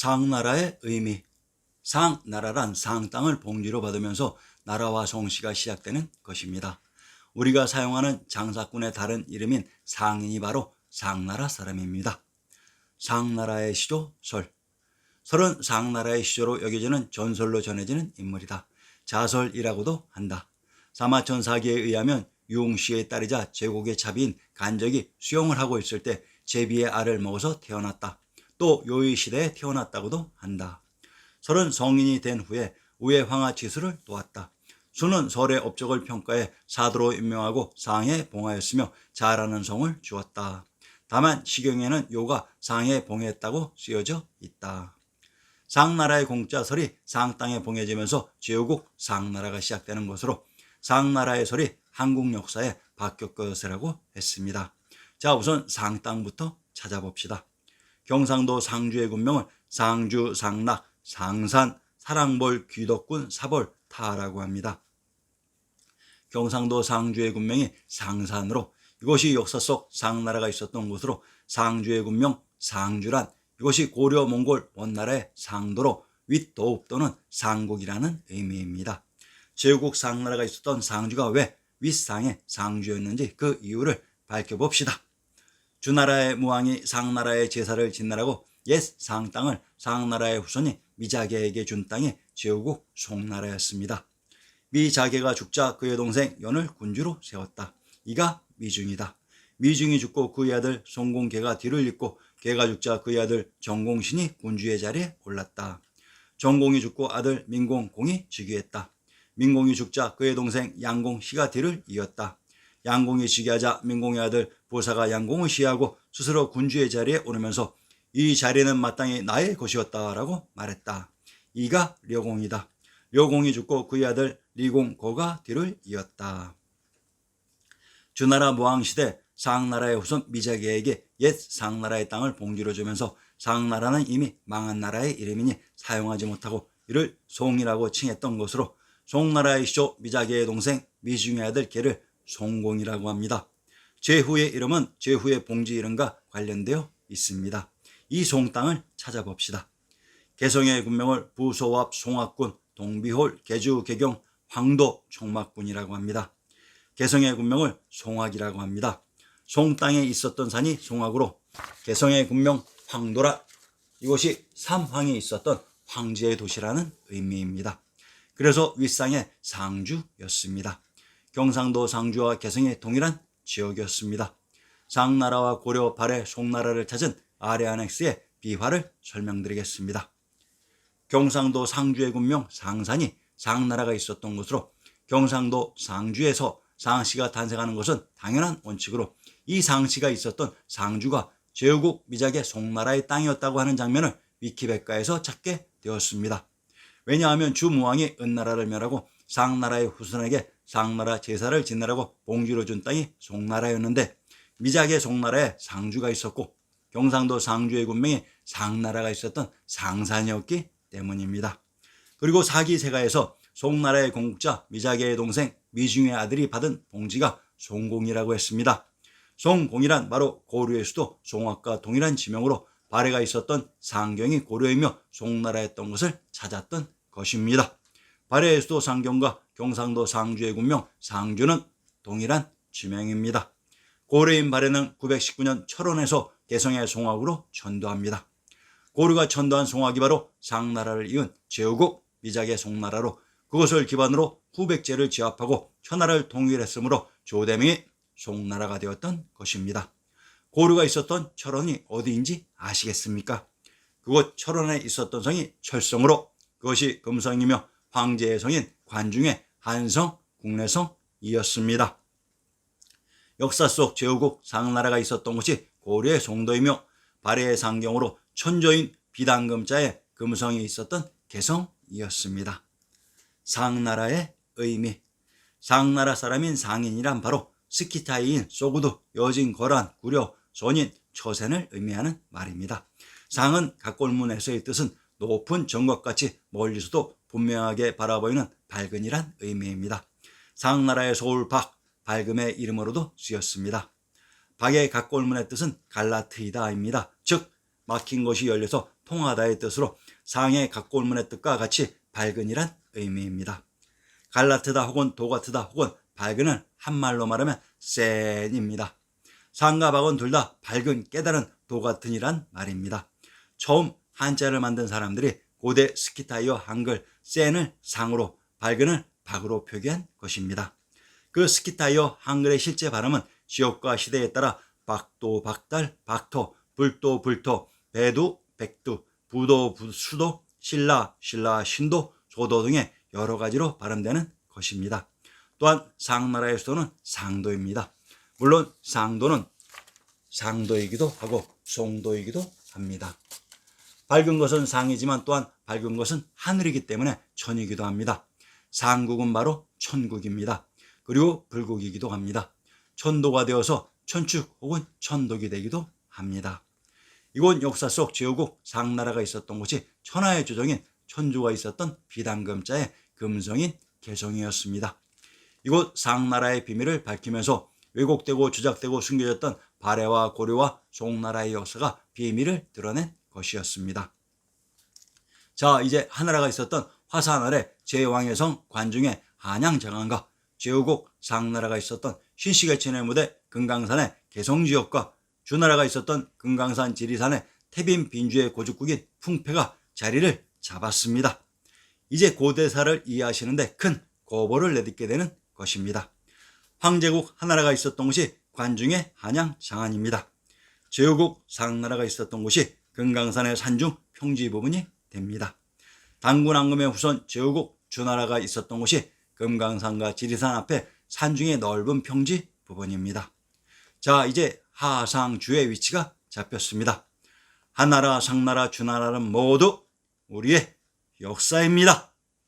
상나라의 의미. 상나라란 상땅을 봉지로 받으면서 나라와 성씨가 시작되는 것입니다. 우리가 사용하는 장사꾼의 다른 이름인 상인이 바로 상나라 사람입니다. 상나라의 시조 설. 설은 상나라의 시조로 여겨지는 전설로 전해지는 인물이다. 자설이라고도 한다. 사마천사기에 의하면 유웅씨의 딸이자 제국의 차비인 간적이 수용을 하고 있을 때 제비의 알을 먹어서 태어났다. 또 요의 시대에 태어났다고도 한다. 설은 성인이 된 후에 우의 황하 지수를 도왔다. 수는 설의 업적을 평가해 사도로 임명하고 상에 봉하였으며 잘하는 성을 주었다. 다만 시경에는 요가 상에 봉했다고 쓰여져 있다. 상나라의 공자 설이 상땅에 봉해지면서 제후국 상나라가 시작되는 것으로 상나라의 설이 한국 역사에 바뀌었 것이라고 했습니다. 자 우선 상땅부터 찾아봅시다. 경상도 상주의 군명을 상주, 상락, 상산, 사랑벌, 귀덕군, 사벌, 타라고 합니다. 경상도 상주의 군명이 상산으로 이것이 역사 속 상나라가 있었던 곳으로 상주의 군명 상주란 이것이 고려 몽골 원나라의 상도로 윗도읍 또는 상국이라는 의미입니다. 제국 상나라가 있었던 상주가 왜 윗상의 상주였는지 그 이유를 밝혀봅시다. 주나라의 무왕이 상나라의 제사를 짓느라고 옛 상땅을 상나라의 후손이 미자계에게 준 땅이 제후국 송나라였습니다. 미자계가 죽자 그의 동생 연을 군주로 세웠다. 이가 미중이다. 미중이 죽고 그의 아들 송공계가 뒤를 잇고 계가 죽자 그의 아들 정공신이 군주의 자리에 올랐다. 정공이 죽고 아들 민공공이 즉위했다. 민공이 죽자 그의 동생 양공시가 뒤를 이었다. 양공이 즉위하자 민공의 아들 보사가 양공을 시해하고 스스로 군주의 자리에 오르면서 이 자리는 마땅히 나의 것이었다라고 말했다. 이가 려공이다. 려공이 죽고 그의 아들 리공고가 뒤를 이었다. 주나라 모왕 시대 상나라의 후손 미자계에게 옛 상나라의 땅을 봉지로 주면서 상나라는 이미 망한 나라의 이름이니 사용하지 못하고 이를 송이라고 칭했던 것으로 송나라의 시조 미자계의 동생 미중의 아들 개를 송공이라고 합니다. 제후의 이름은 제후의 봉지 이름과 관련되어 있습니다. 이 송땅을 찾아봅시다. 개성의 군명을 부소합 송악군, 동비홀, 개주, 개경, 황도, 총막군이라고 합니다. 개성의 군명을 송악이라고 합니다. 송 땅에 있었던 산이 송악으로 개성의 군명 황도라 이곳이 삼황이 있었던 황제의 도시라는 의미입니다. 그래서 윗상의 상주였습니다. 경상도 상주와 개성의 동일한 지역이었습니다. 상나라와 고려, 발해, 송나라를 찾은 아래 아넥스의 비화를 설명드리겠습니다. 경상도 상주의 군명 상산이 상나라가 있었던 곳으로 경상도 상주에서 상씨가 탄생하는 것은 당연한 원칙으로 이 상씨가 있었던 상주가 제후국 미작의 송나라의 땅이었다고 하는 장면을 위키백과에서 찾게 되었습니다. 왜냐하면 주무왕이 은나라를 멸하고 상나라의 후손에게 상나라 제사를 지내라고 봉지로 준 땅이 송나라였는데 미작의 송나라에 상주가 있었고 경상도 상주의 군명이 상나라가 있었던 상산이었기 때문입니다. 그리고 사기세가에서 송나라의 공국자 미자계의 동생 미중의 아들이 받은 봉지가 송공이라고 했습니다. 송공이란 바로 고려의 수도 송악과 동일한 지명으로 발해가 있었던 상경이 고려이며 송나라였던 것을 찾았던 것입니다. 발해의 수도 상경과 경상도 상주의 군명 상주는 동일한 지명입니다. 고려인 발해는 919년 철원에서 개성의 송악으로 전도합니다. 고려가 천도한 송악이 바로 상나라를 이은 제후국 미작의 송나라로 그것을 기반으로 후백제를 제압하고 천하를 통일했으므로 조대명이 송나라가 되었던 것입니다. 고려가 있었던 철원이 어디인지 아시겠습니까? 그곳 철원에 있었던 성이 철성으로 그것이 금성이며 황제의 성인 관중의 한성, 국내성이었습니다. 역사 속 제후국 상나라가 있었던 곳이 고려의 송도이며 발해의 상경으로 천조인 비단금자의 금성이 있었던 개성이었습니다. 상나라의 의미 상나라 사람인 상인이란 바로 스키타이인 소구두, 여진, 거란, 구려, 손인, 처센을 의미하는 말입니다. 상은 각골문에서의 뜻은 높은 정각같이 멀리서도 분명하게 바라보이는 밝은이란 의미입니다. 상나라의 소울 박, 밝음의 이름으로도 쓰였습니다. 박의 각골문의 뜻은 갈라트이다입니다. 즉 막힌 것이 열려서 통하다의 뜻으로 상의 각골문의 뜻과 같이 밝은이란 의미입니다. 갈라트다 혹은 도가트다 혹은 밝은은 한말로 말하면 센입니다. 상과 박은 둘 다 밝은 깨달은 도같은이란 말입니다. 처음 한자를 만든 사람들이 고대 스키타이어 한글 센을 상으로 밝은을 박으로 표기한 것입니다. 그 스키타이어 한글의 실제 발음은 지역과 시대에 따라 박도 박달 박토 불도 불토 배두 백두 부도 부수도 신라 신라 신도 조도 등의 여러 가지로 발음되는 것입니다. 또한 상나라의 수도는 상도입니다. 물론 상도는 상도이기도 하고 송도이기도 합니다. 밝은 것은 상이지만 또한 밝은 것은 하늘이기 때문에 천이기도 합니다. 상국은 바로 천국입니다. 그리고 불국이기도 합니다. 천도가 되어서 천축 혹은 천독이 되기도 합니다. 이곳 역사 속 제후국 상나라가 있었던 곳이 천하의 조정인 천주가 있었던 비단금자의 금성인 개성이었습니다. 이곳 상나라의 비밀을 밝히면서 왜곡되고 주작되고 숨겨졌던 발해와 고려와 송나라의 역사가 비밀을 드러낸 것이었습니다. 자, 이제 하나라가 있었던 화산 아래 제왕의 성 관중의 한양장안과 제후국 상나라가 있었던 신시계천의 무대 금강산의 개성지역과 주나라가 있었던 금강산 지리산의 태빈 빈주의 고죽국인 풍패가 자리를 잡았습니다. 이제 고대사를 이해하시는데 큰 고보를 내딛게 되는 것입니다. 황제국 하나라가 있었던 곳이 관중의 한양 장안입니다. 제후국 상나라가 있었던 곳이 금강산의 산중 평지 부분이 됩니다. 당군 앙금의 후손 제후국 주나라가 있었던 곳이 금강산과 지리산 앞에 산중의 넓은 평지 부분입니다. 자, 이제 하상주의 위치가 잡혔습니다. 하나라, 상나라, 주나라는 모두 우리의 역사입니다.